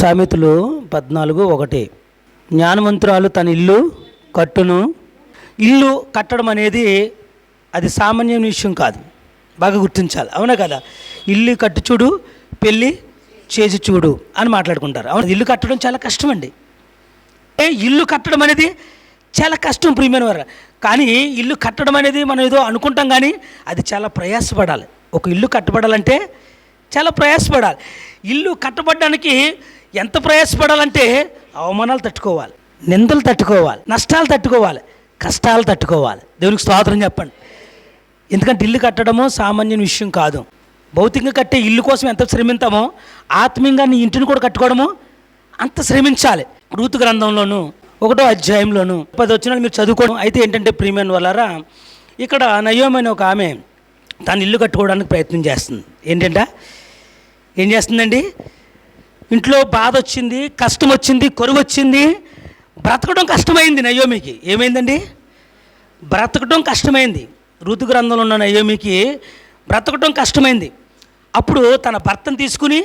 సామెతలు పద్నాలుగు ఒకటి. జ్ఞానవంతురాలు తన ఇల్లు కట్టును. ఇల్లు కట్టడం అనేది అది సామాన్యమైన విషయం కాదు. బాగా గుర్తించాలి. అవునా కదా? ఇల్లు కట్టు చూడు పెళ్ళి చేసి చూడు అని మాట్లాడుకుంటారు. అవును? ఇల్లు కట్టడం చాలా కష్టం అండి ఏ ఇల్లు కట్టడం అనేది చాలా కష్టం ప్రియమైన వారు. కానీ ఇల్లు కట్టడం అనేది మనం ఏదో అనుకుంటాం కానీ అది చాలా ప్రయాసపడాలి. ఒక ఇల్లు కట్టబడాలంటే చాలా ప్రయాసపడాలి. ఇల్లు కట్టబడడానికి ఎంత ప్రయాసపడాలంటే అవమానాలు తట్టుకోవాలి నిందలు తట్టుకోవాలి నష్టాలు తట్టుకోవాలి కష్టాలు తట్టుకోవాలి. దేవునికి స్తోత్రం చెప్పండి. ఎందుకంటే ఇల్లు కట్టడము సామాన్య విషయం కాదు. భౌతికంగా కట్టే ఇల్లు కోసం ఎంత శ్రమిస్తామో ఆత్మీయంగా నీ ఇంటిని కూడా కట్టుకోవడము అంత శ్రమించాలి. రూతు గ్రంథంలోను ఒకటో అధ్యాయంలోను పది వచ్చిన మీరు చదువుకోవడం అయితే ఏంటంటే ప్రీమియం వల్లరా ఇక్కడ నయోమైన ఒక ఆమె తన ఇల్లు కట్టుకోవడానికి ప్రయత్నం చేస్తుంది. ఏంటంట? ఏం చేస్తుందండి? ఇంట్లో బాధ వచ్చింది కష్టం వచ్చింది కొరువు వచ్చింది. బ్రతకడం కష్టమైంది నయోమికి. ఏమైందండి? బ్రతకడం కష్టమైంది. ఋతు గ్రంథంలో ఉన్న నయోమికి బ్రతకడం కష్టమైంది. అప్పుడు తన భర్తను తీసుకుని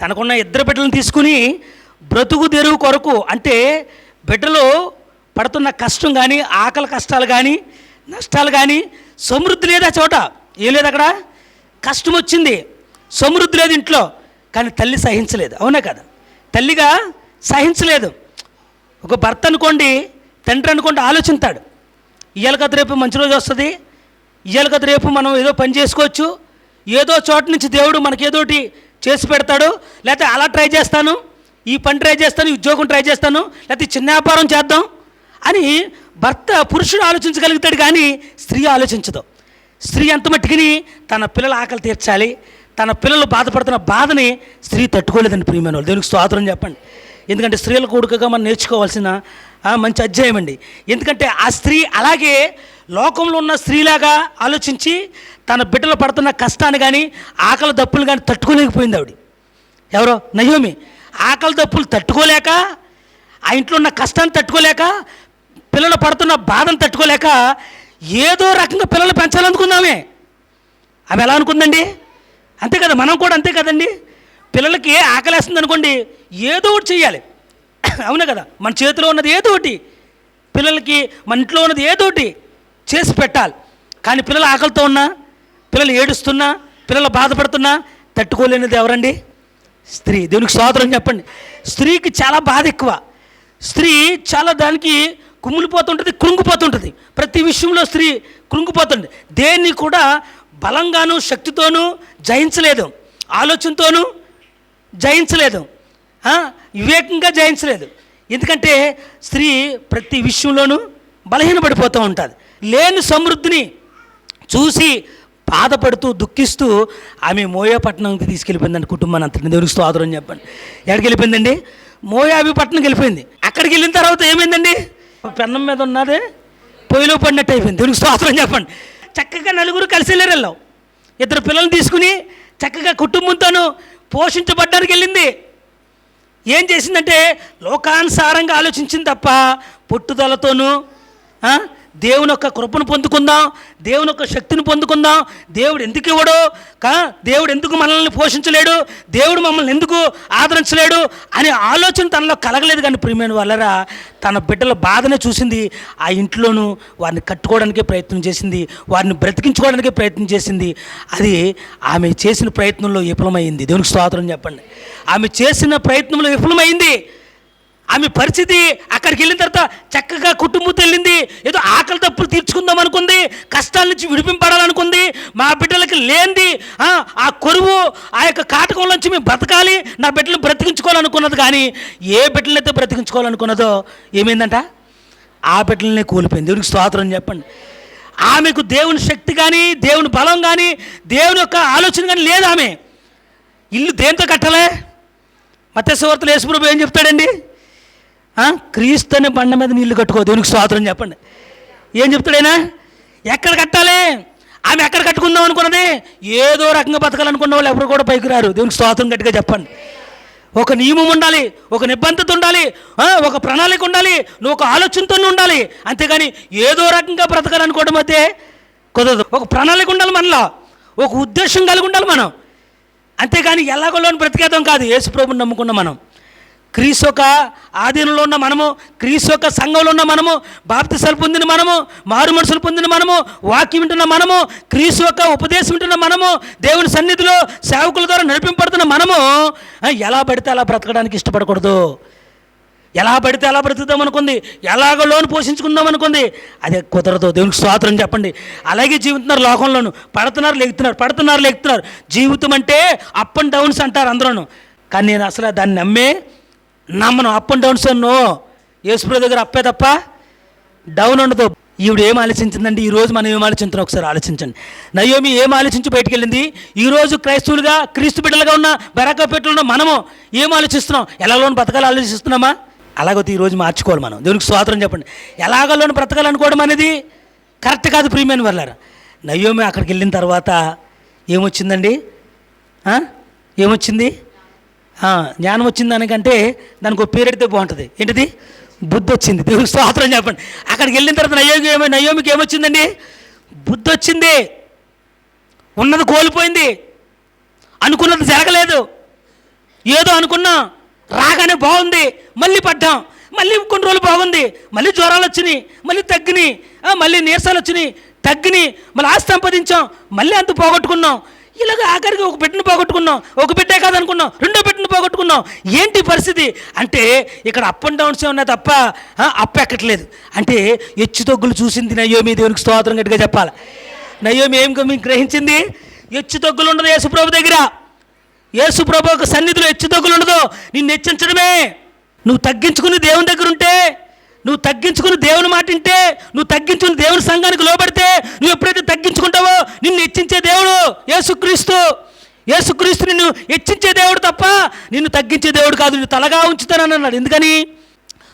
తనకున్న ఇద్దరు బిడ్డలను తీసుకుని బ్రతుకు తెరువు కొరకు అంటే బిడ్డలు పడుతున్న కష్టం కానీ ఆకలి కష్టాలు కానీ నష్టాలు కానీ సమృద్ధి లేదా చోట? ఏం లేదు అక్కడ. కష్టం వచ్చింది. సమృద్ధి లేదు ఇంట్లో. కానీ తల్లి సహించలేదు. అవునా కదా? తల్లిగా సహించలేదు. ఒక భర్త అనుకోండి తండ్రి అనుకోండి ఆలోచించాడు ఇవాళ కదా రేపు మంచి రోజు వస్తుంది. ఇవాళ కదా రేపు మనం ఏదో పని చేసుకోవచ్చు. ఏదో చోట నుంచి దేవుడు మనకి ఏదోటి చేసి పెడతాడు. లేకపోతే అలా ట్రై చేస్తాను. ఈ పని ట్రై చేస్తాను ఈ ఉద్యోగం ట్రై చేస్తాను. లేకపోతే చిన్న వ్యాపారం చేద్దాం అని భర్త పురుషుడు ఆలోచించగలుగుతాడు కానీ స్త్రీ ఆలోచించదు. స్త్రీ ఎంత మట్టుకుని తన పిల్లల ఆకలి తీర్చాలి. తన పిల్లలు బాధపడుతున్న బాధని స్త్రీ తట్టుకోలేదండి ప్రియమైన వాళ్ళు దేవునికి స్తోత్రం చెప్పండి. ఎందుకంటే స్త్రీల కూడుకగా మనం నేర్చుకోవాల్సిన మంచి అధ్యాయం అండి. ఎందుకంటే ఆ స్త్రీ అలాగే లోకంలో ఉన్న స్త్రీలాగా ఆలోచించి తన బిడ్డలు పడుతున్న కష్టాన్ని కానీ ఆకలి దప్పులు కానీ తట్టుకోలేకపోయింది ఆవిడ. ఎవరో? నయోమి. ఆకలి దప్పులు తట్టుకోలేక ఆ ఇంట్లో ఉన్న కష్టాన్ని తట్టుకోలేక పిల్లలు పడుతున్న బాధను తట్టుకోలేక ఏదో రకంగా పిల్లలు పెంచాలనుకుందామే. అవి ఎలా అనుకుందండి? అంతే కదా మనం కూడా అంతే కదండి? పిల్లలకి ఆకలేస్తుంది అనుకోండి ఏదో ఒకటి చేయాలి అవునా కదా? మన చేతిలో ఉన్నది ఏదో ఒకటి. పిల్లలకి మన ఇంట్లో ఉన్నది ఏదో ఒకటి చేసి పెట్టాలి. కానీ పిల్లలు ఆకలితో ఉన్నా పిల్లలు ఏడుస్తున్నా పిల్లలు బాధపడుతున్నా తట్టుకోలేనిది ఎవరండి? స్త్రీ. దేవునికి సోదరం చెప్పండి. స్త్రీకి చాలా బాధ ఎక్కువ. స్త్రీ చాలా దానికి కుమ్ములిపోతుంటుంది కృంగిపోతుంటుంది. ప్రతి విషయంలో స్త్రీ కృంగిపోతుంది దేన్ని కూడా బలంగాను శక్తితోనూ జయించలేదు. ఆలోచనతోనూ జయించలేదు. వివేకంగా జయించలేదు. ఎందుకంటే స్త్రీ ప్రతి విషయంలోనూ బలహీనపడిపోతూ ఉంటుంది. లేని సమృద్ధిని చూసి బాధపడుతూ దుఃఖిస్తూ ఆమె మోయాపట్నంకి తీసుకెళ్ళిపోయిందండి కుటుంబాన్ని అంతటి దేవునికి స్తోత్రం చెప్పండి. ఎక్కడికి వెళ్ళిపోయిందండి? మోయాబి పట్టణంకి వెళ్ళిపోయింది. అక్కడికి వెళ్ళిన తర్వాత ఏమైందండి? పెన్నం మీద ఉన్నదే పొయ్యిలో పడినట్టు అయిపోయింది. దేవునికి స్తోత్రం చెప్పండి. చక్కగా నలుగురు కలిసి వెళ్ళారు ఇద్దరు పిల్లల్ని తీసుకుని చక్కగా కుటుంబంతోనూ పోషించబడ్డానికి వెళ్ళింది. ఏం చేసిందంటే లోకానుసారంగా ఆలోచించింది తప్ప పుట్టుదలతోనూ దేవుని యొక్క కృపను పొందుకుందాం దేవుని యొక్క శక్తిని పొందుకుందాం. దేవుడు ఎందుకు ఇవ్వడు? కా? దేవుడు ఎందుకు మనల్ని పోషించలేడు? దేవుడు మమ్మల్ని ఎందుకు ఆదరించలేడు? అనే ఆలోచన తనలో కలగలేదు కానీ ప్రియమైన వాళ్ళరా తన బిడ్డల బాధనే చూసింది. ఆ ఇంట్లోనూ వారిని కట్టుకోవడానికే ప్రయత్నం చేసింది. వారిని బ్రతికించుకోవడానికే ప్రయత్నం చేసింది. అది ఆమె చేసిన ప్రయత్నంలో విఫలమైంది. దేవునికి స్తోత్రం చెప్పండి. ఆమె చేసిన ప్రయత్నంలో విఫలమైంది. ఆమె పరిస్థితి అక్కడికి వెళ్ళిన తర్వాత చక్కగా కుటుంబంతో వెళ్ళింది. ఏదో ఆకలి తప్పులు తీర్చుకుందాం అనుకుంది. కష్టాల నుంచి విడిపింపడాలనుకుంది. మా బిడ్డలకి లేనిది ఆ, కొరువు ఆ యొక్క కాటకంలోంచి మేము బ్రతకాలి. నా బిడ్డలు బ్రతికించుకోవాలనుకున్నది కానీ ఏ బిడ్డలైతే బ్రతికించుకోవాలనుకున్నదో ఏమైందంట? ఆ బిడ్డలనే కోల్పోయింది. దేవునికి స్తోత్రం చెప్పండి. ఆమెకు దేవుని శక్తి కానీ దేవుని బలం కానీ దేవుని యొక్క ఆలోచన కానీ లేదు ఆమె. ఇల్లు దేంతో కట్టాలే? మత్స్యవార్తలు యేసుప్రభు ఏం చెప్తాడండి? క్రీస్తు అనే బండ మీద నీళ్ళు కట్టుకో దేవునికి స్వాతంత్రం చెప్పండి. ఏం చెప్తాడైనా ఎక్కడ కట్టాలి? ఆమె ఎక్కడ కట్టుకుందాం అనుకున్నది? ఏదో రకంగా బతకాలనుకున్న వాళ్ళు ఎవరు కూడా పైకి రారు. దేవునికి స్వాతంత్రం గట్టిగా చెప్పండి. ఒక నియమం ఉండాలి ఒక నిబంధత ఉండాలి ఒక ప్రణాళిక ఉండాలి నువ్వు ఒక ఆలోచనతో ఉండాలి. అంతేగాని ఏదో రకంగా బ్రతకాలనుకోవడం అయితే కుదరదు. ఒక ప్రణాళిక ఉండాలి మనలో. ఒక ఉద్దేశం కలిగి ఉండాలి మనం. అంతేగాని ఎలాగోలోని బ్రతికేద్దాం కాదు. యేసు ప్రభుని నమ్ముకున్న మనం. క్రీస్తు యొక్క ఆధీనంలో ఉన్న మనము క్రీస్తు యొక్క సంఘంలో ఉన్న మనము బాప్తిసాలు పొందిన మనము మారు మనసులు పొందిన మనము వాక్యం వింటున్న మనము క్రీస్తు యొక్క ఉపదేశం వింటున్న మనము దేవుని సన్నిధిలో సేవకుల ద్వారా నడిపింపడుతున్న మనము ఎలా పడితే అలా బ్రతకడానికి ఇష్టపడకూడదు. ఎలా పడితే అలా బ్రతుకుతాం అనుకుంది ఎలాగ లోను పోషించుకుందాం అనుకుంది అదే కుదరదు. దేవునికి స్వాతంత్రం చెప్పండి. అలాగే జీవిస్తున్నారు లోకంలోను. పడుతున్నారు లెగుతున్నారు పడుతున్నారు లెగుతున్నారు. జీవితం అంటే అప్ అండ్ డౌన్స్ అంటారు అందరూ కానీ నేను అసలు దాన్ని నమ్మే నమ్మను అప్ అండ్ డౌన్స్ నో యేసుప్రభు దగ్గర అప్పే తప్ప డౌన్ ఉండదు. ఈవిడ ఏం ఆలోచించిందండి? ఈరోజు మనం ఏం ఆలోచించున్నాం ఒకసారి ఆలోచించండి. నయోమి ఏం ఆలోచించి బయటికి వెళ్ళింది? ఈరోజు క్రైస్తవులుగా క్రీస్తు బిడ్డలుగా ఉన్న బెరకపెట్టులో ఉన్న మనము ఏం ఆలోచిస్తున్నాం? ఎలాగోని బతకాలి ఆలోచిస్తున్నామా? అలాగైతే ఈరోజు మార్చుకోవాలి మనం. దేవునికి స్వాతంత్రం చెప్పండి. ఎలాగలోని బ్రతకాలనుకోవడం అనేది కరెక్ట్ కాదు ప్రియమైన వెళ్ళారు నయోమి అక్కడికి వెళ్ళిన తర్వాత ఏమొచ్చిందండి? ఏమొచ్చింది? జ్ఞానం వచ్చింది దానికంటే దానికి ఒక పేరెడితే బాగుంటుంది. ఏంటిది? బుద్ధి వచ్చింది. దేవుడు స్తోత్రం చెప్పండి. అక్కడికి వెళ్ళిన తర్వాత నయోమి ఏమో నయోమికి ఏమొచ్చిందండి? బుద్ధి వచ్చింది. ఉన్నది కోల్పోయింది. అనుకున్నది జరగలేదు. ఏదో అనుకున్నాం రాగానే బాగుంది. మళ్ళీ పడ్డాం. మళ్ళీ కొన్ని రోజులు బాగుంది. మళ్ళీ జ్వరాలు వచ్చినాయి. మళ్ళీ తగ్గినాయి. మళ్ళీ నీరసాలు వచ్చినాయి. తగ్గినాయి. మళ్ళీ ఆస్తి సంపాదించాం. మళ్ళీ అంత పోగొట్టుకున్నాం. ఇలాగ ఆఖరికి ఒక బిడ్డను పోగొట్టుకున్నాం ఒక బిడ్డే కాదనుకున్నాం రెండో బిడ్డను పోగొట్టుకున్నాం. ఏంటి పరిస్థితి? అంటే ఇక్కడ అప్ అండ్ డౌన్స్ ఉన్నాయి తప్ప ఆ, అప్ ఎక్కట్లేదు. అంటే ఎచ్చుతగ్గులు చూసింది నయ్యోమి దేవునికి స్తోత్రం గట్టిగా చెప్పాలి. నయ్యోమి ఏం మీకు గ్రహించింది? ఎచ్చుతగ్గులు ఉండదు యేసుప్రభు దగ్గర. యేసుప్రభు ఒక సన్నిధిలో ఎచ్చుతగ్గులు ఉండదు. నిన్ను హెచ్చించడమే. నువ్వు తగ్గించుకుని దేవుని దగ్గర ఉంటే నువ్వు తగ్గించుకుని దేవుని మాట వింటే నువ్వు తగ్గించుకుని దేవుని సంఘానికి లోబడితే నువ్వు ఎప్పుడైతే తగ్గించుకుంటావో నిన్ను హెచ్చించే దేవుడు యేసుక్రీస్తు. యేసుక్రీస్తు నిన్ను హెచ్చించే దేవుడు తప్ప నిన్ను తగ్గించే దేవుడు కాదు. నిన్ను తలగా ఉంచుతానని అన్నాడు. ఎందుకని?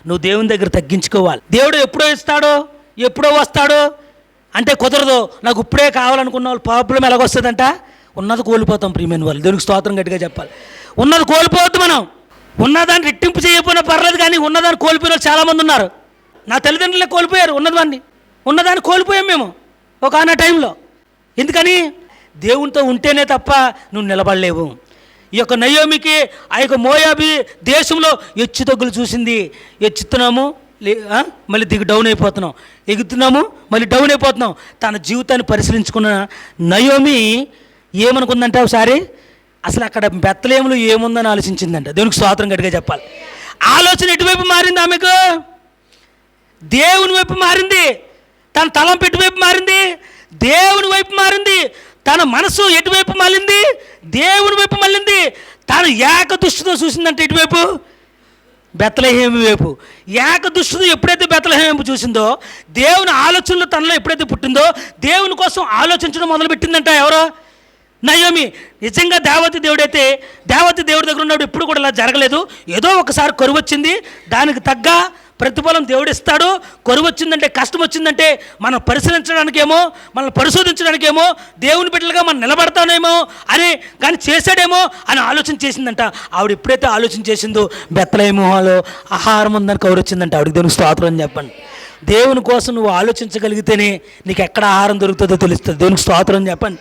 నువ్వు దేవుని దగ్గర తగ్గించుకోవాలి. దేవుడు ఎప్పుడో ఇస్తాడో ఎప్పుడో వస్తాడో అంటే కుదరదు. నాకు ఇప్పుడే కావాలనుకున్న వాళ్ళు ప్రాబ్లం ఎలాగొస్తుందంట? ఉన్నది కోల్పోతాం ప్రియమైన వాళ్ళు. దేవునికి స్తోత్రం గట్టిగా చెప్పాలి. ఉన్నది కోల్పోవద్దు మనం. ఉన్నదాన్ని రెట్టింపు చేయకపోయినా పర్లేదు కానీ ఉన్నదాన్ని కోల్పోయిన వాళ్ళు చాలామంది ఉన్నారు. నా తల్లిదండ్రులే కోల్పోయారు ఉన్నదాన్ని. ఉన్నదాన్ని కోల్పోయాం మేము ఒక ఆన టైంలో. ఎందుకని? దేవునితో ఉంటేనే తప్ప నువ్వు నిలబడలేవు. ఈ యొక్క నయోమికి ఆ యొక్క మోయాబి దేశంలో ఎచ్చు తగ్గులు చూసింది. ఎచ్చుతున్నాము లే మళ్ళీ దిగు డౌన్ అయిపోతున్నాం. ఎగుతున్నాము మళ్ళీ డౌన్ అయిపోతున్నాం. తన జీవితాన్ని పరిశీలించుకున్న నయోమి ఏమనుకుందంటే ఒకసారి అసలు అక్కడ బెత్తలేములు ఏముందని ఆలోచించిందంట. దేవునికి స్వాతంత్రం గట్టిగా చెప్పాలి. ఆలోచన ఎటువైపు మారింది ఆమెకు? దేవుని వైపు మారింది తన తలం ఎటువైపు మారింది దేవుని వైపు మారింది తన మనసు ఎటువైపు మళ్ళింది దేవుని వైపు మళ్ళింది తను ఏక దుష్టితో చూసిందంటే ఎటువైపు? బెత్తలహేమి వైపు. ఏక దుష్టితో ఎప్పుడైతే బెత్తలహేమి చూసిందో దేవుని ఆలోచనలు తనలో ఎప్పుడైతే పుట్టిందో దేవుని కోసం ఆలోచించడం మొదలుపెట్టిందంట ఎవరో? నయోమి. నిజంగా దేవతి దేవుడైతే దేవతి దేవుడి దగ్గర ఉన్నప్పుడు ఎప్పుడు కూడా ఇలా జరగలేదు. ఏదో ఒకసారి కరువు వచ్చింది దానికి తగ్గ ప్రతిఫలం దేవుడు ఇస్తాడు కరువు వచ్చిందంటే కష్టం వచ్చిందంటే మనం పరిశీలించడానికేమో మనల్ని పరిశోధించడానికేమో దేవుని బిడ్డలుగా మనం నిలబడతానేమో అని కానీ చేశాడేమో అని ఆలోచన చేసిందంట. ఆవిడ ఎప్పుడైతే ఆలోచన చేసిందో బెత్తలేమోహాలో ఆహారం ఉందని కౌరు వచ్చిందంట ఆవిడకి దేవుని స్తోత్రం అని చెప్పండి. దేవుని కోసం నువ్వు ఆలోచించగలిగితేనే నీకు ఎక్కడ ఆహారం దొరుకుతుందో తెలుస్తుంది. దేవునికి స్తోత్రం చెప్పండి.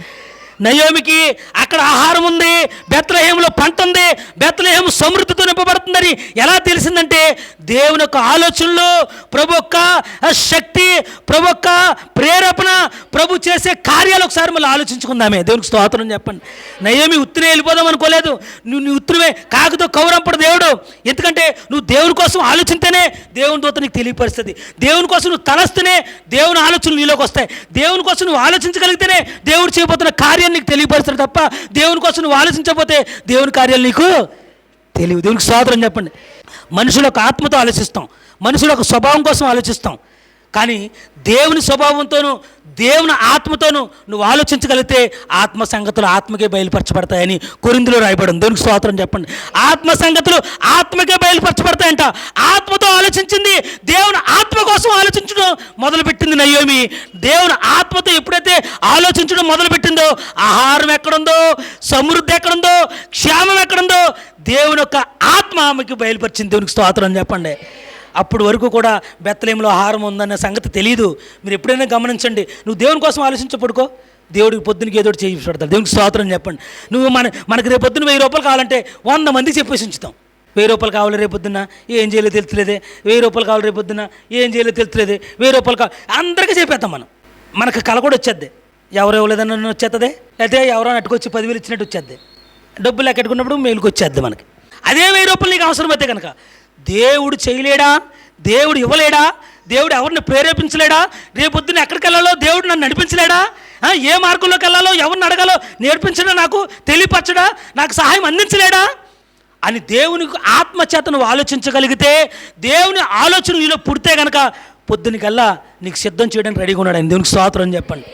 నయోమికి అక్కడ ఆహారం ఉంది బెత్లహేములో పంట ఉంది బెత్లహేము సమృద్ధితో నింపబడుతుందని ఎలా తెలిసిందంటే దేవుని యొక్క ఆలోచనలు ప్రభు యొక్క శక్తి ప్రభు యొక్క ప్రేరేపణ ప్రభు చేసే కార్యాలు ఒకసారి మళ్ళీ ఆలోచించుకుందామే. దేవునికి స్తోత్రం చెప్పండి. నయోమి ఉత్తినే వెళ్ళిపోదాం అనుకోలేదు. నువ్వు నీ ఉత్తిరివే. కాకుతో కౌరంపడు దేవుడు. ఎందుకంటే నువ్వు దేవుని కోసం ఆలోచిస్తేనే దేవుని దూత నీకు తెలియపరుస్తుంది. దేవుని కోసం నువ్వు తలస్తేనే దేవుని ఆలోచనలు నీలోకి వస్తాయి. దేవుని కోసం నువ్వు ఆలోచించగలిగితేనే దేవుడు చేయబోతున్న కార్యం నీకు తెలియపరుస్తాడు తప్ప దేవుని కోసం నువ్వు ఆలోచించకపోతే దేవుని కార్యాలు నీకు తెలియదు దేవునికి స్వాతంత్రం చెప్పండి. మనుషుల యొక్క ఆత్మతో ఆలోచిస్తాం. మనుషుల యొక్క స్వభావం కోసం ఆలోచిస్తాం. కానీ దేవుని స్వభావంతోనూ దేవుని ఆత్మతోనూ నువ్వు ఆలోచించగలిగితే ఆత్మ సంగతులు ఆత్మకే బయలుపరచబడతాయని కొరిందులో రాయబడింది. దేవునికి స్తోత్రం చెప్పండి. ఆత్మ సంగతులు ఆత్మకే బయలుపరచబడతాయంట. ఆత్మతో ఆలోచించింది దేవుని ఆత్మ కోసం ఆలోచించడం మొదలుపెట్టింది నయోమి. దేవుని ఆత్మతో ఎప్పుడైతే ఆలోచించడం మొదలుపెట్టిందో ఆహారం ఎక్కడుందో సమృద్ధి ఎక్కడుందో క్షేమం ఎక్కడుందో దేవుని యొక్క ఆత్మ ఆమెకి బయలుపరిచింది. దేవునికి స్తోత్రం చెప్పండి. అప్పుడు వరకు కూడా బెత్తలేంలో ఆహారం ఉందన్న సంగతి తెలియదు మీరు ఎప్పుడైనా గమనించండి. నువ్వు దేవుని కోసం ఆలోచించపడుకో దేవుడికి పొద్దునకి ఏదో ఒకటి పెడతాడు. దేవునికి స్తోత్రం చెప్పండి. నువ్వు మన మనకి రేపు పొద్దున వెయ్యి రూపాయలు కావాలంటే వంద మందికి చెప్పేసి ఉంచుతాం. వెయ్యి రూపాయలు కావాలి రేపొద్దున ఏం చేయలేదు తెలుతులేదే వెయ్యి రూపాయలు కావాలి రేపొద్దున ఏం చేయలేదు తెలుతులేదే వెయ్యి రూపాయలు కావాలి అందరికీ చెప్పేస్తాం మనం. మనకు కళ కూడా వచ్చేద్ది. ఎవరు ఇవ్వలేదని వచ్చేస్తుంది లేకపోతే ఎవరో అట్టుకొచ్చి పదివేలు ఇచ్చినట్టు వచ్చేద్ది. డబ్బులు ఎక్కడుకున్నప్పుడు మేలుకు వచ్చేద్ది మనకి. అదే వెయ్యి రూపాయలు నీకు అవసరం అయితే కనుక దేవుడు చేయలేడా? దేవుడు ఇవ్వలేడా? దేవుడు ఎవరిని ప్రేరేపించలేడా? రేపొద్దున ఎక్కడికి వెళ్ళాలో దేవుడు నన్ను నడిపించలేడా? ఏ మార్గంలోకి వెళ్ళాలో ఎవరిని అడగాలో నేర్పించడా నాకు? తెలియపరచడా? నాకు సహాయం అందించలేడా? అని దేవునికి ఆత్మచేత నువ్వు ఆలోచించగలిగితే దేవుని ఆలోచన నీలో పుడితే కనుక పొద్దునికల్లా నీకు సిద్ధం చేయడానికి రెడీగా ఉన్నాడు ఆయన. దేవునికి స్తోత్రం అని చెప్పండి.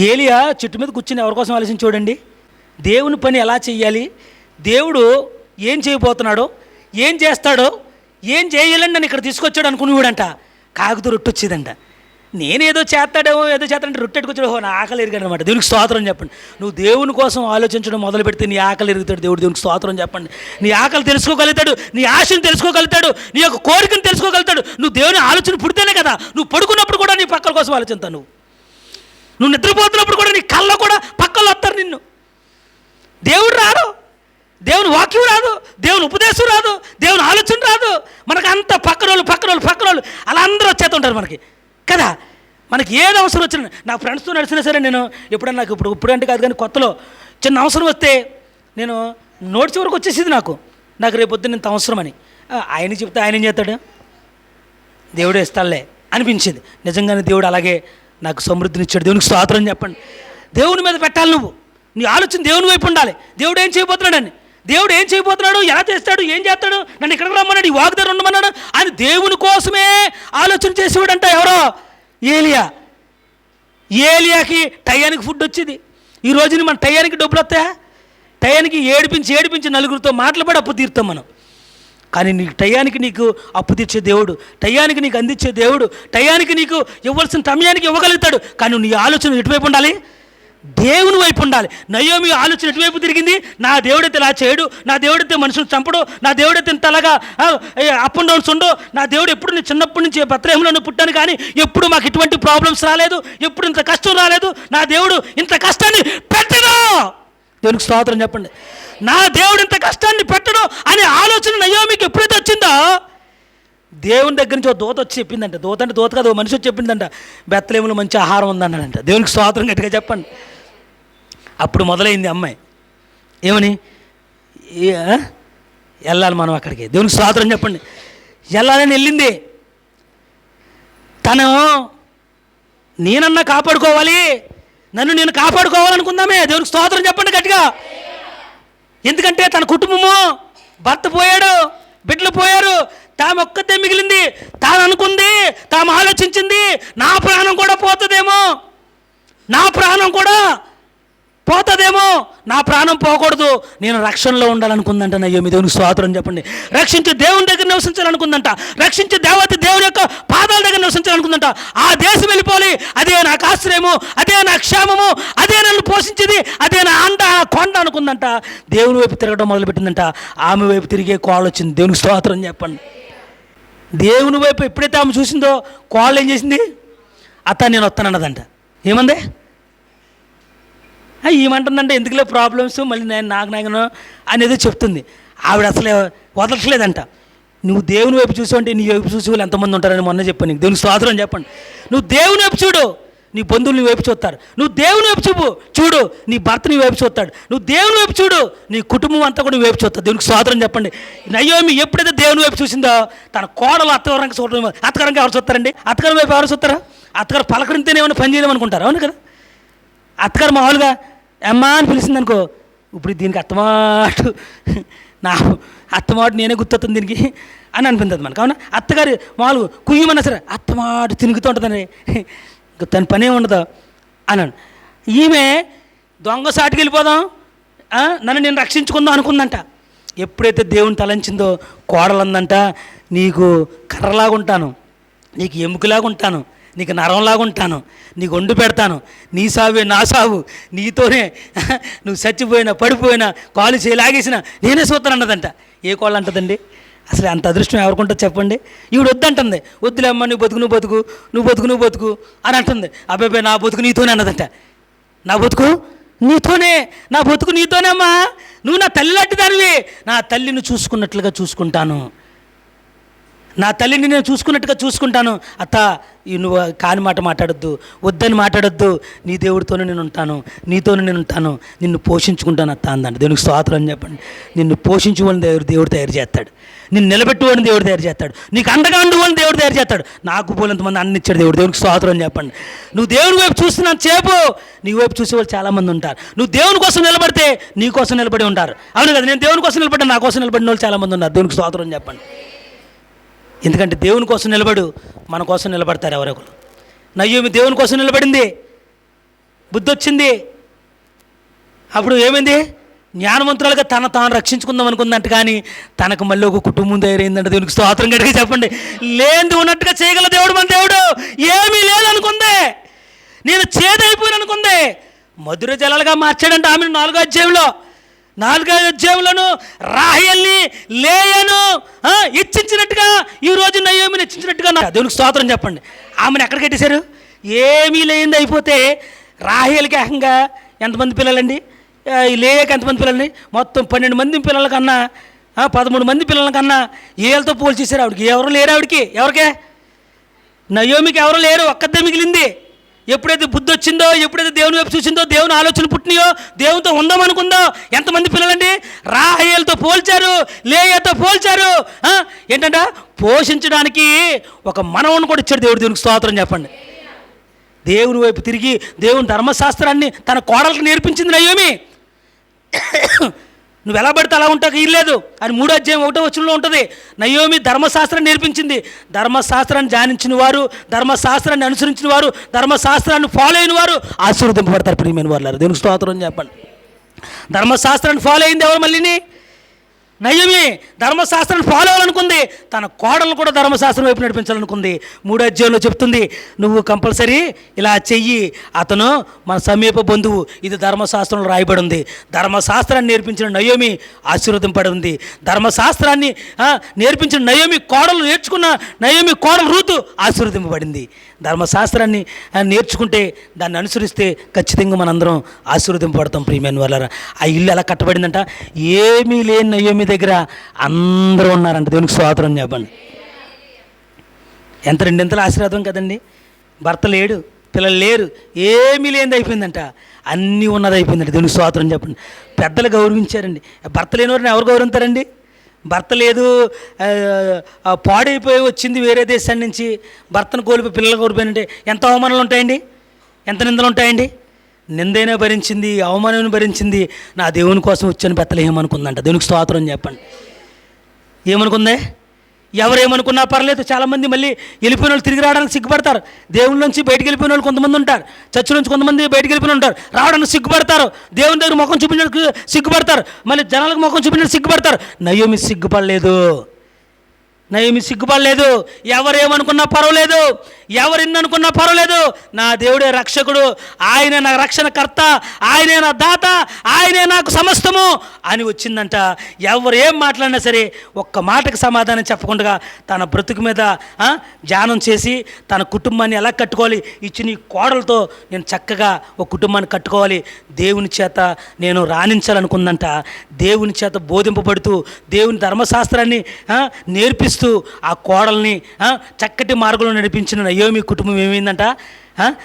ఏలియా చెట్టు మీద కూర్చుని ఎవరి కోసం ఆలోచించి చూడండి? దేవుని పని ఎలా చేయాలి దేవుడు ఏం చేయబోతున్నాడో? ఏం చేస్తాడో ఏం చేయలేండి నన్ను ఇక్కడ తీసుకొచ్చాడు అనుకునేవాడంట. కాకుతూ రొట్టె వచ్చేదంట నేనేదో చేస్తాడేమో ఏదో చేస్తాడంటే రొట్టె ఎట్టుకొచ్చాడు ఓ నా ఆకలి ఎరిగాడు అనమాట దేవునికి స్తోత్రం చెప్పండి. నువ్వు దేవుని కోసం ఆలోచించడం మొదలు పెడితే నీ ఆకలి ఎరుగుతాడు. దేవుడు దేవునికి స్తోత్రం చెప్పండి. నీ ఆకలి తెలుసుకోగలుగుతాడు నీ ఆశను తెలుసుకోగలుగుతాడు నీ యొక్క కోరికను తెలుసుకోగలుగుతాడు. నువ్వు దేవుని ఆలోచన పుడితేనే కదా నువ్వు పడుకున్నప్పుడు కూడా నీ పక్కల కోసం ఆలోచిస్తావు నువ్వు. నువ్వు నిద్రపోతున్నప్పుడు కూడా నీ కళ్ళ కూడా పక్కలో వస్తారు నిన్ను. దేవుడు రాడు. దేవుని వాక్యం రాదు దేవుని ఉపదేశం రాదు దేవుని ఆలోచన రాదు. మనకు అంత పక్కనోళ్ళు పక్కనోళ్ళు పక్కనోళ్ళు అలా అందరూ వచ్చేస్తుంటారు మనకి. కదా? మనకి ఏది అవసరం వచ్చిన నా ఫ్రెండ్స్తో నడిచినా సరే నేను ఎప్పుడన్నా నాకు ఇప్పుడు ఇప్పుడు అంటే కాదు కానీ కొత్తలో చిన్న అవసరం వస్తే నేను నోటి చివరకు వచ్చేసింది నాకు. నాకు రేపొద్దున ఇంత అవసరమని ఆయన చెప్తే ఆయన ఏం చేస్తాడు? దేవుడే ఇస్తాలే అనిపించింది. నిజంగానే దేవుడు అలాగే నాకు సమృద్ధిని ఇచ్చాడు దేవునికి స్వాతంత్రం చెప్పండి. దేవుని మీద పెట్టాలి నువ్వు. నీ ఆలోచన దేవుని వైపు ఉండాలి. దేవుడు ఏం చేయబోతున్నాడని దేవుడు ఏం చేయబోతున్నాడు? ఎలా చేస్తాడు? ఏం చేస్తాడు? నన్ను ఇక్కడికి రమ్మన్నాడు ఈ వాగ్దారు ఉండమన్నాడు ఆయన దేవుని కోసమే ఆలోచన చేసేవాడంట ఎవరో? ఏలియా. ఏలియాకి టయానికి ఫుడ్ వచ్చింది. ఈ రోజుని మన టయానికి డబ్బులు వస్తాయా? టయానికి ఏడిపించి ఏడిపించి నలుగురితో మాట్లాడి అప్పు తీరుతాం మనం. కానీ నీకు టయానికి నీకు అప్పు తీర్చే దేవుడు టయానికి నీకు అందించే దేవుడు టయానికి నీకు ఇవ్వాల్సిన సమయానికి ఇవ్వగలుగుతాడు. కానీ నీ ఆలోచన ఎటువైపు ఉండాలి? దేవుని వైపు ఉండాలి. నయోమి ఆలోచన ఎటువైపు తిరిగింది? నా దేవుడైతే ఇలా చేయడు నా దేవుడైతే మనుషులు చంపడు నా దేవుడైతే ఇంతలాగా అప్ అండ్ డౌన్స్ ఉండు నా దేవుడు ఎప్పుడు నేను చిన్నప్పటి నుంచి బత్రహంలో పుట్టాను కానీ ఎప్పుడు మాకు ఇటువంటి ప్రాబ్లమ్స్ రాలేదు ఎప్పుడు ఇంత కష్టం రాలేదు. నా దేవుడు ఇంత కష్టాన్ని పెట్టడు. దేవునికి స్తోత్రం చెప్పండి. నా దేవుడు ఇంత కష్టాన్ని పెట్టడు అనే ఆలోచన నయోమికి ఎప్పుడైతే వచ్చిందో దేవుని దగ్గర నుంచి ఒక దోత వచ్చి చెప్పిందంట. దోత అంటే దోత కాదు మనిషి వచ్చి చెప్పిందంట. బెత్తలేములో మంచి ఆహారం ఉందన్నాడంట. దేవునికి స్వాతంత్రం గట్టిగా చెప్పండి. అప్పుడు మొదలైంది అమ్మాయి. ఏమని? వెళ్ళాలి మనం అక్కడికి. దేవునికి స్వాతంత్రం చెప్పండి. వెళ్ళాలని వెళ్ళింది. తను నేనన్నా కాపాడుకోవాలి. నన్ను నేను కాపాడుకోవాలనుకుందామే. దేవునికి స్తోత్రం చెప్పండి గట్టిగా. ఎందుకంటే తన కుటుంబము భర్త పోయాడు బిడ్డలు పోయారు. తాము ఒక్కతే మిగిలింది. తాను అనుకుంది తాము ఆలోచించింది నా ప్రాణం కూడా పోతుందేమో. నా ప్రాణం కూడా పోతుందేమో? నా ప్రాణం పోకూడదు. నేను రక్షణలో ఉండాలనుకుందంట అయ్యో మీ దేవునికి స్వాతంత్రం చెప్పండి. రక్షించి దేవుని దగ్గర నివసించాలనుకుందంట. రక్షించి దేవత దేవుని యొక్క పాదాల దగ్గర నివసించాలనుకుందంట. ఆ దేశం వెళ్ళిపోవాలి అదే నాకు ఆశ్రయము అదే నా క్షేమము అదే నన్ను పోషించేది అదే నా అండ కొండ అనుకుందంట. దేవుని వైపు తిరగడం మొదలుపెట్టిందంట. ఆమె వైపు తిరిగే కోళ్ళు వచ్చింది. దేవునికి స్తోత్రం చెప్పండి. దేవుని వైపు ఎప్పుడైతే ఆమె చూసిందో కోళ్ళు ఏం చేసింది? అత్త నేను వస్తానన్నదంట. ఏమందే? ఏమంటుందంటే ఎందుకులే ప్రాబ్లమ్స్ మళ్ళీ నేను నాకు నాగను అనేది చెప్తుంది. ఆవిడ అసలే వదలట్లేదంట. నువ్వు దేవుని వైపు చూసావంటే నీ వైపు చూసి వాళ్ళు ఎంతమంది ఉంటారని మొన్న చెప్పాను నీకు. దేవుని స్వాతంత్రం చెప్పండి. నువ్వు దేవుని వైపు చూడు నీ బంధువులు నీ వైపు చూస్తారు. నువ్వు దేవుని వైపు చూపు చూడు నీ భర్త నీ వైపు చూస్తాడు. నువ్వు దేవుని వైపు చూడు నీ కుటుంబం అంతా కూడా నీ వైపు చూస్తావు దేవునికి స్వాతంత్రం చెప్పండి. నయోమి ఎప్పుడైతే దేవుని వైపు చూసిందో తన కోడలు అత్తగారంగా చూడడం అత్తగారంగా ఎవరు చూస్తారండి? అత్తగారి వైపు ఎవరు చూస్తారా? అత్తగారు పలకరింతేనే ఏమైనా పని చేయడం అనుకుంటారు అవును కదా. అత్తగారు మామూలుగా అమ్మా అని పిలిచింది అనుకో ఇప్పుడు దీనికి అత్తమాటు నా అత్తమాటు నేనే గుర్తొస్తుంది దీనికి అని అనిపించదు మనకు. అవునా? అత్తగారు మామూలు కుయ్యమన్నా సరే అత్తమాటు తిరుగుతూ ఉంటుందని తన పనే ఉండదు అన్నాను ఈమె దొంగ సాటికి వెళ్ళిపోదాం నన్ను నేను రక్షించుకుందాం అనుకుందంట. ఎప్పుడైతే దేవుని తలంచిందో కోడలందంట నీకు కర్రలాగా ఉంటాను నీకు ఎముకలాగా ఉంటాను నీకు నరంలాగా ఉంటాను. నీకు వండు పెడతాను. నీ సావే నా సావు. నీతోనే నువ్వు చచ్చిపోయినా పడిపోయినా కాలు చేయలాగేసినా నేనే సూత్రం అన్నదంట. ఏ కోళ్ళు అంటదండి? అసలు అంత అదృష్టం ఎవరికుంటా చెప్పండి. ఈవిడ వద్దంటుంది. వద్దులే అమ్మ నువ్వు బతుకు నువ్వు బతుకు నువ్వు బతుకు నువ్వు బతుకు అని అంటుంది. అబ్బాయి నా బతుకు నీతోనే అన్నదంట. నా బతుకు నీతోనే నా బతుకు నీతోనేమ్మా నువ్వు నా తల్లి లాంటి దానివి. నా తల్లిని చూసుకున్నట్లుగా చూసుకుంటాను. నా తల్లిని నేను చూసుకున్నట్టుగా చూసుకుంటాను. అత్త ఈ నువ్వు కాని మాట మాట్లాడొద్దు. వద్దని మాట్లాడొద్దు. నీ దేవుడితోనే నేను ఉంటాను. నీతోనే నేను ఉంటాను. నిన్ను పోషించుకుంటాను అత్త అందండి. దేవునికి స్వాతులు అని చెప్పండి. నిన్ను పోషించుకోని దేవుడు దేవుడు తయారు చేస్తాడు. నిన్ను నిలబెట్టుకోని దేవుడు తయారు చేస్తాడు. నీకు అండగా ఉండుకోని దేవుడు తయారు చేస్తాడు. నాకు పోలంతమంది అన్ని ఇచ్చాడు దేవుడు. దేవునికి స్వాతులు అని చెప్పండి. నువ్వు దేవుని వైపు చూస్తున్నాను చేపు. నీ వైపు చూసే వాళ్ళు చాలామంది ఉంటారు. నువ్వు దేవుని కోసం నిలబడితే నీ కోసం నిలబడి ఉంటారు. అవును కదా నేను దేవుని కోసం నిలబడ్డా నా కోసం నిలబడిన వాళ్ళు చాలామంది ఉన్నారు. దేవునికి స్వాతులు అని చెప్పండి. ఎందుకంటే దేవుని కోసం నిలబడు మన కోసం నిలబడతారు ఎవరొకరు నయ్యోమి దేవుని కోసం నిలబడింది బుద్ధి వచ్చింది అప్పుడు ఏమైంది? జ్ఞానవంతురాలుగా తన తాను రక్షించుకుందాం అనుకుందంట కానీ తనకు మళ్ళీ ఒక కుటుంబం తయారైందంటే దేవునికి స్తోత్రం గట్టిగా చెప్పండి. లేదు ఉన్నట్టుగా చేయగల దేవుడు మన దేవుడు. ఏమీ లేదనుకుందే. నేను చేదైపోయిననుకుందే మధుర జలాలుగా మార్చాడంట ఆమె నాలుగో అధ్యాయంలో. నాలుగైదు అధ్యాయంలోను రాహయల్ని లేయను ఆ, ఇచ్చించినట్టుగా ఈ రోజు నయోమిని ఇచ్చించినట్టుగా నా- దేవునికి స్తోత్రం చెప్పండి. ఆమెను ఎక్కడ కట్టేశారు? ఏమీ లేనిది అయిపోతే రాహేల్కి ఏకంగా ఎంతమంది పిల్లలండి? ఆ, లేయకి ఎంతమంది పిల్లలండి? మొత్తం పన్నెండు మంది పిల్లల కన్నా పదమూడు మంది పిల్లల కన్నా ఏళ్ళతో పోల్చేశారు ఆవిడకి. ఎవరు లేరు ఆవిడకి? ఎవరికే? నయోమికి ఎవరు లేరు? ఒక్కదే మిగిలింది. ఎప్పుడైతే బుద్ధి వచ్చిందో ఎప్పుడైతే దేవుని వైపు చూసిందో దేవుని ఆలోచన పుట్టినాయో దేవునితో ఉందామనుకుందో ఎంతమంది పిల్లలండి? రాహేలతో పోల్చారు లేయతో పోల్చారు ఏంటంట? పోషించడానికి ఒక మనవుని కూడా ఇచ్చాడు దేవుడు దేవునికి స్తోత్రం చెప్పండి. దేవుని వైపు తిరిగి దేవుని ధర్మశాస్త్రాన్ని తన కోడలకు నేర్పించింది నయోమి నువ్వు ఎలా పడితే అలా ఉంటాక ఇల్లేదు అని మూడో అధ్యాయం ఒకటో వచనంలో ఉంటుంది. నయోమి ధర్మశాస్త్రం నేర్పించింది. ధర్మశాస్త్రాన్ని ధ్యానించిన వారు ధర్మశాస్త్రాన్ని అనుసరించిన వారు ధర్మశాస్త్రాన్ని ఫాలో అయిన వారు ఆశీర్వదింపబడతారు ప్రియమైన వారు దేవునికి స్తోత్రం చెప్పండి. ధర్మశాస్త్రాన్ని ఫాలో అయింది ఎవరు మళ్ళీని? నయ్యమి ధర్మశాస్త్రాన్ని ఫాలో అవ్వాలనుకుంది. తన కోడలను కూడా ధర్మశాస్త్రం వైపు నడిపించాలనుకుంది. మూడో అధ్యాయంలో చెప్తుంది నువ్వు కంపల్సరీ ఇలా చెయ్యి. అతను మన సమీప బంధువు. ఇది ధర్మశాస్త్రంలో రాయబడి ఉంది ధర్మశాస్త్రాన్ని నేర్పించిన నయోమి ఆశీర్వదింపడి ఉంది ధర్మశాస్త్రాన్ని నేర్పించిన నయోమి కోడలు నేర్చుకున్న నయోమి కోడలు రూతు ఆశీర్వదింపబడింది. ధర్మశాస్త్రాన్ని నేర్చుకుంటే దాన్ని అనుసరిస్తే ఖచ్చితంగా మనందరం ఆశీర్వదింపబడతాం ప్రియమైన వాళ్ళ ఆ ఇల్లు ఎలా కట్టబడిందంట? ఏమీ లేని నయోమి దగ్గర అందరూ ఉన్నారంట. దేవునికి స్వాతంత్రం చెప్పండి. ఎంత రెండింతల ఆశీర్వాదం కదండి? భర్త లేడు పిల్లలు లేరు ఏమీ లేనిది అయిపోయిందంట. అన్నీ ఉన్నది అయిపోయిందంట. దేవునికి స్వాతంత్రం చెప్పండి. పెద్దలు గౌరవించారండి. భర్త లేనివారిని ఎవరు గౌరవించారండి? భర్త లేదు పాడైపోయి వచ్చింది వేరే దేశాన్ని నుంచి. భర్తను కోల్పోయి పిల్లలు కోల్పోయినంటే ఎంత అవమానాలు ఉంటాయండి? ఎంత నిందలు ఉంటాయండి? నిందైనా భరించింది అవమానం భరించింది నా దేవుని కోసం వచ్చాను బెత్తలేమనుకుందంట దేవునికి స్తోత్రం చెప్పండి. ఏమనుకుందే? ఎవరేమనుకున్నా పర్లేదు చాలామంది మళ్ళీ వెళ్ళిపోయిన వాళ్ళు తిరిగి రావడానికి సిగ్గుపడతారు. దేవుని నుంచి బయటికి వెళ్ళిపోయిన వాళ్ళు కొంతమంది ఉంటారు. చర్చ నుంచి కొంతమంది బయటికి వెళ్ళిపోయిన ఉంటారు. రావడానికి సిగ్గుపడతారు. దేవుని దగ్గర ముఖం చూపించడానికి సిగ్గుపడతారు. మళ్ళీ జనాలకు ముఖం చూపించడానికి సిగ్గుపడతారు. నయోమి సిగ్గుపడలేదు. నయమి సిగ్గుపడలేదు. ఎవరేమనుకున్నా పర్వాలేదు. ఎవరిన్ననుకున్నా పర్వాలేదు. నా దేవుడే రక్షకుడు. ఆయనే నా రక్షణకర్త. ఆయనే నా దాత. ఆయనే నాకు సమస్తము అని వచ్చిందంట. ఎవరు ఏం మాట్లాడినా సరే ఒక్క మాటకు సమాధానం చెప్పకుండా తన బ్రతుకు మీద ధ్యానం చేసి తన కుటుంబాన్ని ఎలా కట్టుకోవాలి? ఇచ్చిన ఈ కోడలతో నేను చక్కగా ఒక కుటుంబాన్ని కట్టుకోవాలి. దేవుని చేత నేను రాణించాలనుకుందంట. దేవుని చేత బోధింపబడుతూ దేవుని ధర్మశాస్త్రాన్ని నేర్పిస్తూ నేర్పిస్తూ ఆ కోడల్ని చక్కటి మార్గంలో నడిపించిన నయోమి కుటుంబం ఏమైందంట?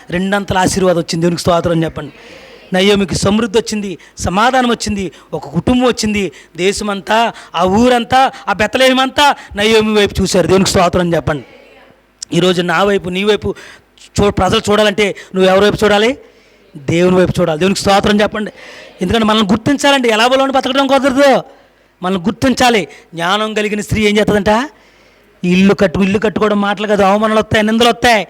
రెండంతల ఆశీర్వాదం వచ్చింది. దేవునికి స్తోత్రం చెప్పండి. నయోమికి సమృద్ధి వచ్చింది సమాధానం వచ్చింది ఒక కుటుంబం వచ్చింది. దేశమంతా ఆ ఊరంతా ఆ బెత్తలేమంతా నయోమి వైపు చూశారు. దేవునికి స్తోత్రం చెప్పండి. ఈరోజు నా వైపు నీ వైపు చూ ప్రజలు చూడాలంటే నువ్వు ఎవరి వైపు చూడాలి? దేవుని వైపు చూడాలి. దేవునికి స్తోత్రం చెప్పండి. ఎందుకంటే మనల్ని గుర్తించాలండి ఎలా బలండి బతకడం కుదరదు? మనల్ని గుర్తించాలి. జ్ఞానం కలిగిన స్త్రీ ఏం చేస్తుందంట? ఇల్లు కట్టు ఇల్లు కట్టుకోవడం మాటలు కాదు అవమానాలు వస్తాయి నిందలు వస్తాయి.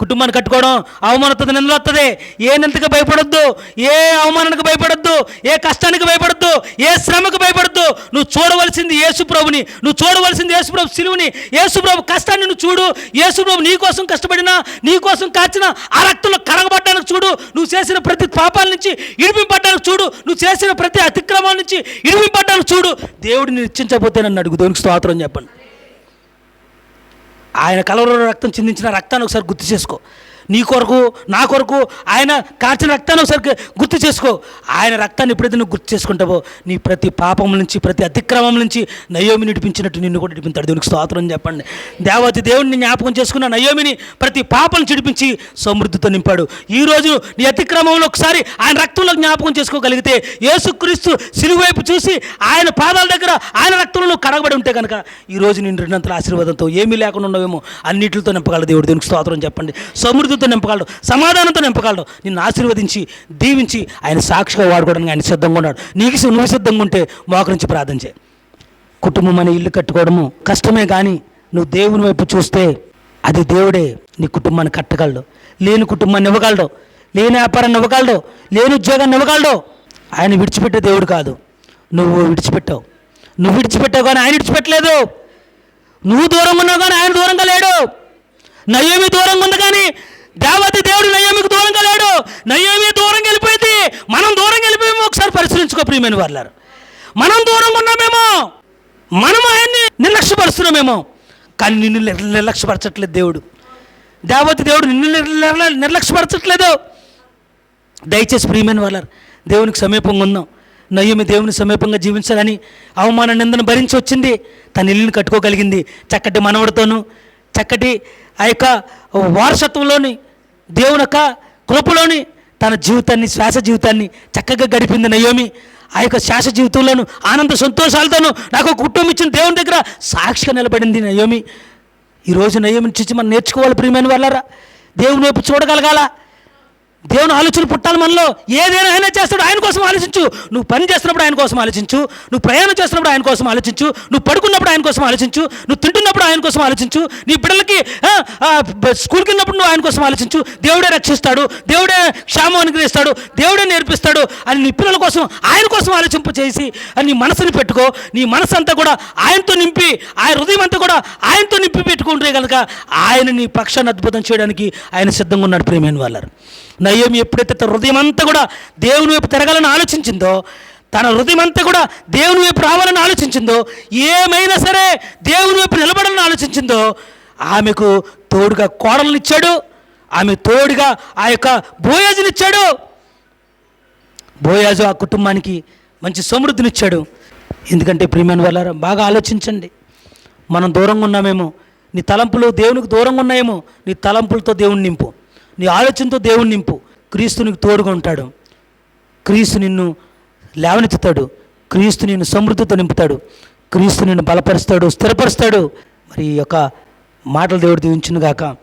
కుటుంబాన్ని కట్టుకోవడం అవమానం వస్తుంది నిందలు వస్తుంది. ఏ నిందకి భయపడొద్దు ఏ అవమానానికి భయపడొద్దు ఏ కష్టానికి భయపడొద్దు ఏ శ్రమకు భయపడొద్దు. నువ్వు చూడవలసింది యేసుప్రభుని నువ్వు చూడవలసింది యేసుప్రభు సిలువుని. యేసుప్రభు కష్టాన్ని నువ్వు చూడు. యేసుప్రభు నీ కోసం కష్టపడినా నీ కోసం కాచిన ఆ రక్తంలో కరగబడ్డానికి చూడు. నువ్వు చేసిన ప్రతి పాపాల నుంచి ఇడిపింపడ్డానికి చూడు. నువ్వు చేసిన ప్రతి అతిక్రమాల నుంచి ఇడిపింపడ్డానికి చూడు. దేవుడిని నిశ్చించకపోతే నన్ను అడుగు. దేవునికి స్తోత్రం చెప్పండి. ఆయన కలవరంలో రక్తం చిందించిన రక్తాన్ని ఒకసారి గుర్తు చేసుకో. నీ కొరకు నా కొరకు ఆయన కాచిన రక్తాన్ని ఒకసారి గుర్తు చేసుకో. ఆయన రక్తాన్ని ఎప్పుడైతే నువ్వు గుర్తు చేసుకుంటావో నీ ప్రతి పాపం నుంచి ప్రతి అతిక్రమం నుంచి నయోమి నడిపించినట్టు నిన్ను కూడా నడిపించాడు. దేవునికి స్తోత్రం చెప్పండి. దేవతి దేవుడిని జ్ఞాపకం చేసుకున్న నయోమిని ప్రతి పాపం చిడిపించి సమృద్ధితో నింపాడు. ఈ రోజు నీ అతిక్రమంలో ఒకసారి ఆయన రక్తంలో జ్ఞాపకం చేసుకోగలిగితే యేసుక్రీస్తు సిలువైపు చూసి ఆయన పాదాల దగ్గర ఆయన రక్తంలో కడగబడి ఉంటే కనుక ఈ రోజు నేను రెండంతల ఆశీర్వాదంతో ఏమీ లేకుండా ఉండవేమో అన్నింటితో నింపగల దేవుడు. దేవునికి స్తోత్రం చెప్పండి. సమృద్ధి సమృద్ధితో నింపగలడు సమాధానంతో నింపగలడు. నిన్ను ఆశీర్వదించి దీవించి ఆయన సాక్షిగా వాడుకోవడానికి ఆయన సిద్ధంగా ఉన్నాడు. నీకు నువ్వు సిద్ధంగా ఉంటే మోకరించి ప్రార్థన చేయి. కుటుంబం అనే ఇల్లు కట్టుకోవడము కష్టమే కానీ నువ్వు దేవుని వైపు చూస్తే అది దేవుడే నీ కుటుంబాన్ని కట్టగలడు. లేని కుటుంబాన్ని ఇవ్వగలడు. లేని వ్యాపారాన్ని ఇవ్వగలడు. లేని ఉద్యోగాన్ని ఇవ్వగలడు. ఆయన విడిచిపెట్టే దేవుడు కాదు. నువ్వు విడిచిపెట్టావు. నువ్వు విడిచిపెట్టావు కానీ ఆయన విడిచిపెట్టలేదు. నువ్వు దూరంగా ఉన్నావు కానీ ఆయన దూరంగా లేడు. నయ్యేమి దూరంగా ఉంది కానీ దేవతి దేవుడు నయ్యమికి దూరంగా లేడు. నయ్యమి దూరంగా వెళ్ళిపోయింది. మనం దూరంగా వెళ్ళిపోయామో ఒకసారి పరిశీలించుకో ప్రియమైన వాళ్ళారు మనం దూరంగా ఉన్నామేమో. మనం ఆయన్ని నిర్లక్ష్యపరుస్తున్నామేమో. కానీ నిన్ను నిర్- నిర్లక్ష్యపరచట్లేదు దేవుడు. దేవతి దేవుడు నిన్ను నిర్లక్ష్యపరచట్లేదు. దయచేసి ప్రియమైన వాళ్ళారు దేవునికి సమీపంగా ఉన్నాం. నయ్యమి దేవుని సమీపంగా జీవించాలని అవమాన నిందను భరించి వచ్చింది. తన ఇల్లుని కట్టుకోగలిగింది. చక్కటి మనవడితోనూ చక్కటి ఆ యొక్క వారసత్వంలోని దేవుని యొక్క కృపలోని తన జీవితాన్ని శ్వాస జీవితాన్ని చక్కగా గడిపింది నయోమి. ఆ యొక్క శ్వాస జీవితంలోను ఆనంద సంతోషాలతోనూ నాకు కుటుంబం ఇచ్చిన దేవుని దగ్గర సాక్షిగా నిలబడింది నయోమి. ఈరోజు నయోమి చూసి మనం నేర్చుకోవాలి ప్రియమైన వాళ్ళరా? దేవుని వైపు చూడగలగాల? దేవుని ఆలోచన పుట్టాలి మనలో. ఏదైనా ఆయన చేస్తాడు ఆయన కోసం ఆలోచించు. నువ్వు పని చేస్తున్నప్పుడు ఆయన కోసం ఆలోచించు. నువ్వు ప్రయాణం చేస్తున్నప్పుడు ఆయన కోసం ఆలోచించు. నువ్వు పడుకున్నప్పుడు ఆయన కోసం ఆలోచించు. నువ్వు తింటున్నప్పుడు ఆయన కోసం ఆలోచించు. నీ బిడ్డలకి స్కూల్కి వెళ్ళినప్పుడు నువ్వు ఆయన కోసం ఆలోచించు. దేవుడే రక్షిస్తాడు. దేవుడే క్షేమం అనుగ్రహిస్తాడు. దేవుడే నేర్పిస్తాడు. అని నీ పిల్లల కోసం ఆయన కోసం ఆలోచింపు చేసి అని నీ మనసుని పెట్టుకో. నీ మనసు అంతా కూడా ఆయనతో నింపి ఆయన హృదయం అంతా కూడా ఆయనతో నింపి పెట్టుకుంటే కనుక ఆయన నీ పక్షాన్ని అద్భుతం చేయడానికి ఆయన సిద్ధంగా ఉన్నాడు ప్రేమైన వాళ్ళారు. నయ్యం ఎప్పుడైతే తన హృదయం అంతా కూడా దేవుని వైపు తిరగాలని ఆలోచించిందో తన హృదయం అంతా కూడా దేవుని వైపు రావాలని ఆలోచించిందో ఏమైనా సరే దేవుని వైపు నిలబడాలని ఆలోచించిందో ఆమెకు తోడుగా కోడలనిచ్చాడు ఆమె తోడుగా ఆ యొక్క బోయాజునిచ్చాడు బోయాజు ఆ కుటుంబానికి మంచి సమృద్ధినిచ్చాడు. ఎందుకంటే ప్రియమైన వాళ్ళ బాగా ఆలోచించండి. మనం దూరంగా ఉన్నామేమో నీ తలంపులు దేవునికి దూరంగా ఉన్నాయేమో నీ తలంపులతో దేవుని నింపు. నీ ఆలోచనతో దేవుని నింపు. క్రీస్తు నీకు తోడుగా ఉంటాడు. క్రీస్తు నిన్ను లేవనెత్తుతాడు. క్రీస్తు నిన్ను సమృద్ధితో నింపుతాడు. క్రీస్తు నిన్ను బలపరుస్తాడు స్థిరపరుస్తాడు. మరి ఈ యొక్క మాటలు దేవుడు దీవించును గాక